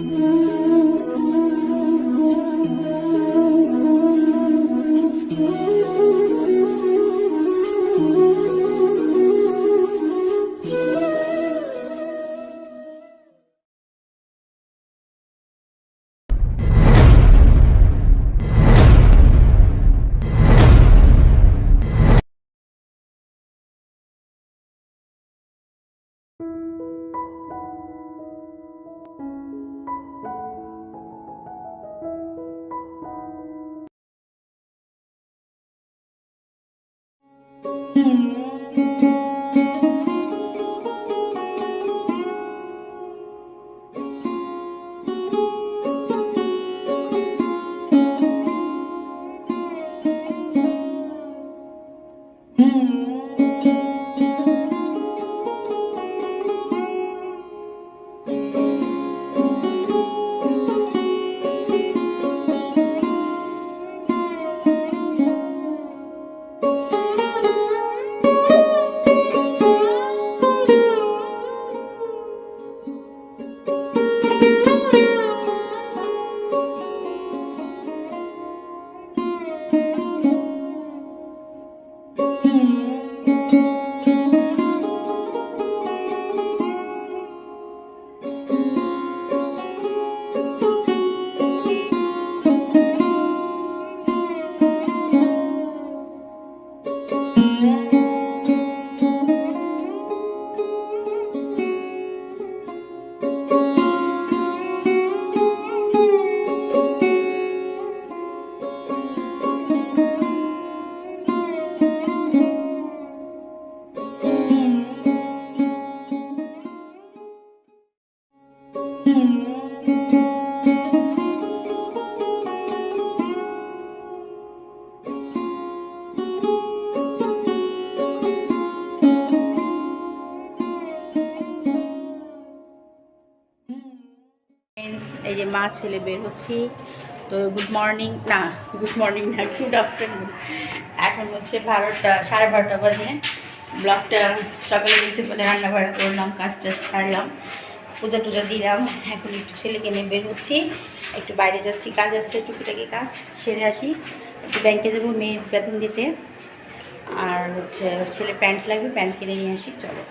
Friends, এই মা, ছেলে বের হচ্ছি। তো গুড মর্নিং না গুড মর্নিং না গুড আফটারনুন এখন হচ্ছে বারোটা, সাড়ে বারোটা বাজে। ব্লগটা সকালে গেছে বলে রান্না বাড়া করলাম, কাজটা ছাড়লাম পূজা টুজা দিলাম, এখন একটু ছেলেকে নিয়ে বের হচ্ছি। একটু বাইরে যাচ্ছি, কাজ আসছে টুকিটাকি কাজ, সেরে আসি। একটু ব্যাংকে যাব মেয়ের বেতন দিতে। আর হচ্ছে ছেলে প্যান্ট লাগবে, প্যান্ট কিনে নিয়ে আসি, চলো।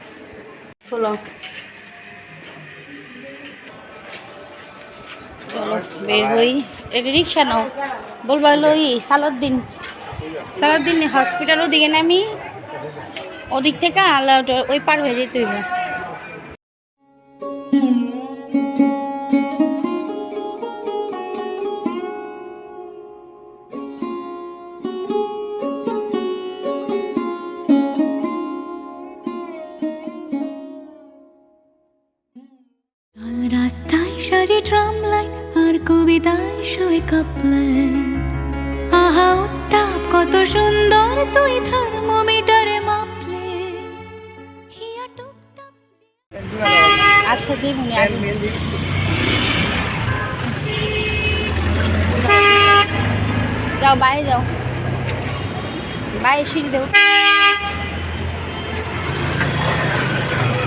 চলো। চলো, বের হই। রিক্সা নাও। বলবা হলো ওই সালাদ্দিন সালাদ্দিন হসপিটাল ওদিকে নামি। ওদিক থেকে আলা ওই পার হয়ে যেতে হইবে। রাস্তায় সাজে ট্রাম লাইন কবিতায় শোয় কাপলাইন আহা, উত্তাপ, কত সুন্দর তুই থার্মোমিটারে মাপলে। আচ্ছা দেখুন যাও, বাইরে যাও। বাইরে সিঁড়ি দেও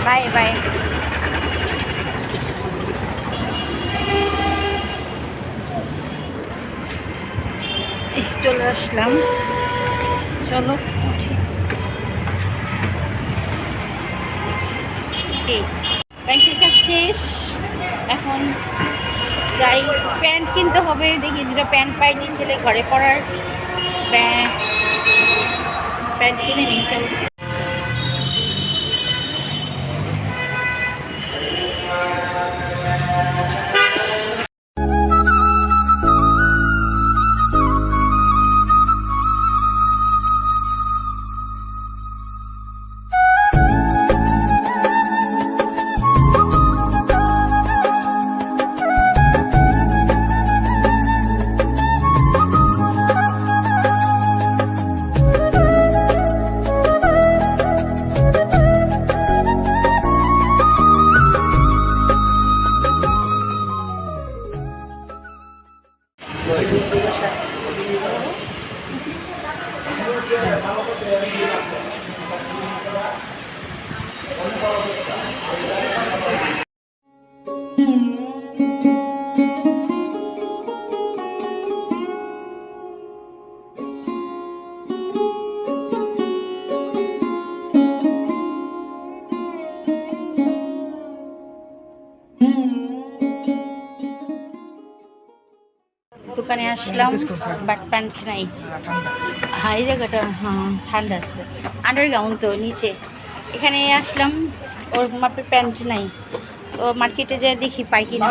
বাই বাই চলে আসলাম। চলো, উঠি। কাজ শেষ। এখন যাই, প্যান্ট কিনতে হবে। দেখি দুটো প্যান্ট পাইনি, ছেলে ঘরে পড়ার। প্যান্ট প্যান্ট কিনে নিয়ে চলো। দোকানে আসলাম বাট প্যান্ট নাই। হ্যাঁ এই জায়গাটা হ্যাঁ ঠান্ডা আছে। আন্ডারগ্রাউন্ড তো নিচে। এখানে আসলাম ওর মাপের প্যান্ট নাই। তো মার্কেটে যাই দেখি পাই কিনা।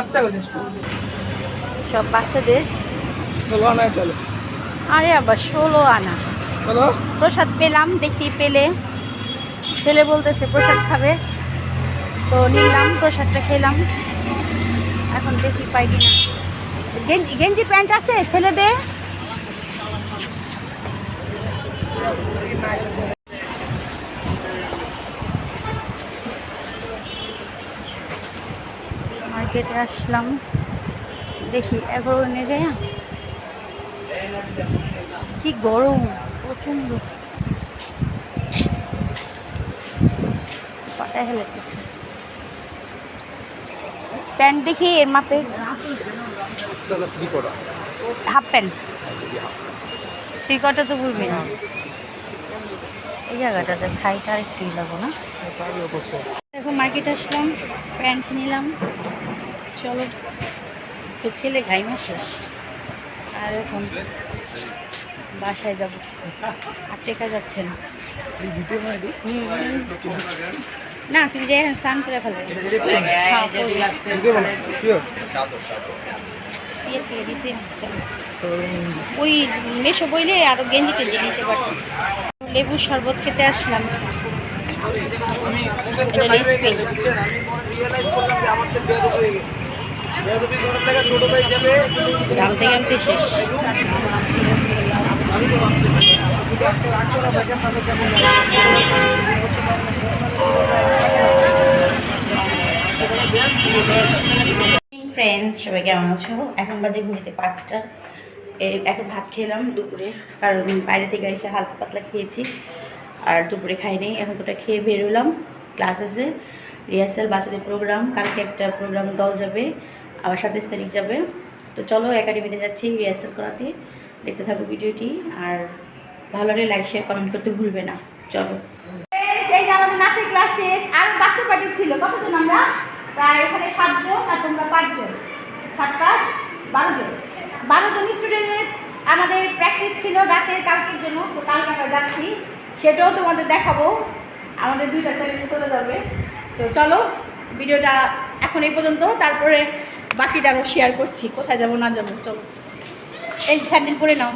সব বাচ্চাদের? আরে আবার ষোলো আনা। প্রসাদ পেলাম দেখি পেলে। ছেলে বলতেছে প্রসাদ খাবে? তো নিলাম প্রসাদটা খেলাম। এখন দেখি পাই কিনা। গেঞ্জি প্যান্ট আছে ছেলেদের? মার্কেটে আসলাম। দেখি, এগারো নিয়ে যায় কি গরম প্রচণ্ড প্যান্ট দেখি এর মাপে। থ্রি করা হাফ প্যান্ট থ্রি কটা তো বুঝবি না এই জায়গাটাতে খাইটা আর একটু লাগবো না এখন মার্কেট আসলাম প্যান্ট নিলাম চলো তো ছেলে ঘাইমা শেষ আর এখন বাসায় যাব আর টেকা যাচ্ছে না না তুমি যে এখন স্নান করে ফেলে ওই মেশো বইলে আরও গেঞ্জি টেঞ্জি নিতে পারতাম। লেবুর শরবত খেতে আসলাম। ঘামতে শেষ। সবাই কেমন আছো এখন বাজে ঘুরিতে পাঁচটা। এখন ভাত খেলাম দুপুরে। কারণ বাইরে থেকে এসে হালকা পাতলা খেয়েছি। আর দুপুরে খাইনি। এখন ওটা খেয়ে বেরোলাম ক্লাস আছে রিহার্সাল বাচ্চাদের প্রোগ্রাম কালকে একটা প্রোগ্রাম দল যাবে। আবার সাতাশ তারিখ যাবে। তো চলো একাডেমিতে যাচ্ছি রিহার্সাল করাতে। দেখতে থাকো ভিডিওটি। আর ভালো লাগলে লাইক শেয়ার কমেন্ট করতে ভুলবে না। চলো। এই যে আমাদের নাচের ক্লাস শেষ। আর বাচ্চা পার্টি ছিল। কতজন আমরা? প্রায় এখানে সাতজন আর তোমরা পাঁচজন। সাত পাঁচ বারো জন। বারো জন স্টুডেন্টের আমাদের প্র্যাকটিস ছিল নাচের কালকের জন্য। তো কালকে আমরা যাচ্ছি। সেটাও তোমাদের দেখাবো। আমাদের দুইটা চ্যানেলে চলে যাবে। তো চলো ভিডিওটা এখন এই পর্যন্ত। তারপরে বাকিটা আরও শেয়ার করছি। কোথায় যাব না যাব চলো। এই স্যান্ডেল পরে নাও।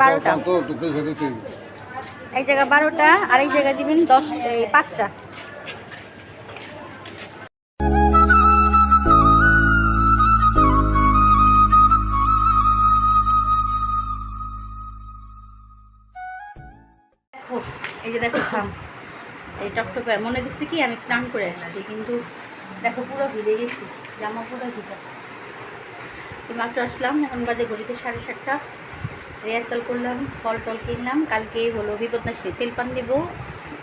বারোটা এক জায়গা বারোটা। আর এক জায়গায় দিবেন দশ পাঁচটা। টকটকে মনে দিচ্ছে কি, আমি স্নান করে আসছি, কিন্তু দেখো পুরো ভিজে গেছি, জামা পুরো ভিজা। মাত্র আসলাম, এখন বাজে ঘড়িতে সাড়ে সাতটা। রিহার্সাল করলাম ফল টল কিনলাম, কালকে হলো বিপদনাশিনী তেল পান দেবো,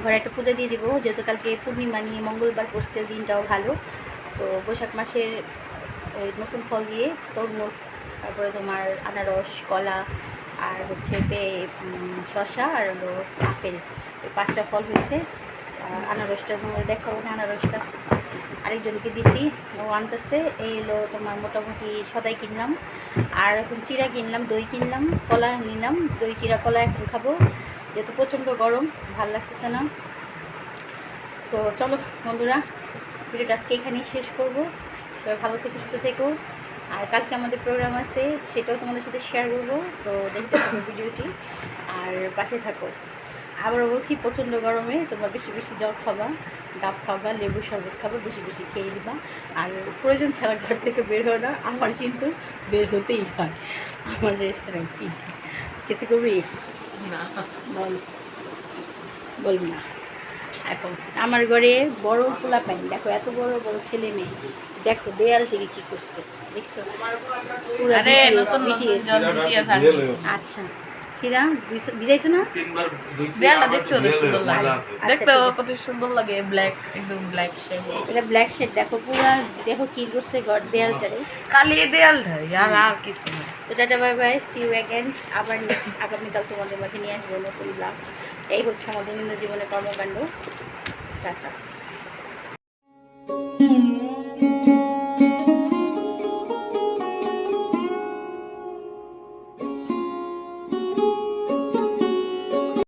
ঘরে একটা পূজা দিয়ে দিব, যেহেতু কালকে পূর্ণিমা নিয়ে মঙ্গলবার পড়ছে দিনটাও ভালো। তো বৈশাখ মাসের ওই নতুন ফল দিয়ে তরমুজ, তারপরে তোমার আনারস, কলা, আর হচ্ছে শসা, আর হলো আপেল। এই পাঁচটা ফল হয়েছে। আনারসটা, তোমার দেখাবো না আনারসটা। আরেকজনকে দিছি, ও আনতেছে, এই হলো তোমার মোটামুটি সদাই কিনলাম। আর এখন চিরা কিনলাম, দই কিনলাম, কলা নিলাম, দই, চিরা, কলা এখন খাব। যেহেতু প্রচণ্ড গরম, ভালো লাগতেছে না। তো চলো বন্ধুরা, ভিডিওটা আজকে এখানেই শেষ করব। সবাই ভালো থেকে, সুস্থ থেকো। আর কালকে আমাদের প্রোগ্রাম আছে, সেটাও তোমাদের সাথে শেয়ার করব। তো দেখতে থাকো ভিডিওটি, আর পাশে থাকো। আবারও বলছি প্রচণ্ড গরমে তোমরা বেশি বেশি জল খাবা ডাব খাবা লেবু শরবত খাবা বেশি বেশি খেয়ে দিবা আর প্রয়োজন ছাড়া ঘর থেকে বের হয় না আমার কিন্তু বের হতেই হয়। আমার রেস্টুরেন্ট কি? কিছু করবি? না। বল। বলবি না। এখন আমার ঘরে বড় পোলা পাই দেখো এত বড় বড় ছেলে মেয়ে। দেখো দেয়াল থেকে কি করছে দেখছ। আচ্ছা। চিরা দুইশো- না? তিনবার দেয়ালটা দেখতেও অনেক সুন্দর লাগে। আছে। আচ্ছা। কত সুন্দর লাগে ব্ল্যাক একদম ব্ল্যাক শেড এটা ব্ল্যাক শেড দেখো পুরা দেখো কি করছে ঘর দেয়ালটারে। কালি দেয়ালটা আর আর কিছু না। তো tata bye bye see you again আবার নেক্সট আগামীকাল তোমাদের মাঝে নিয়ে আসব নতুন ব্লগ এই হচ্ছে আমাদের দৈনন্দিন জীবনের কর্মকাণ্ড। টাটা।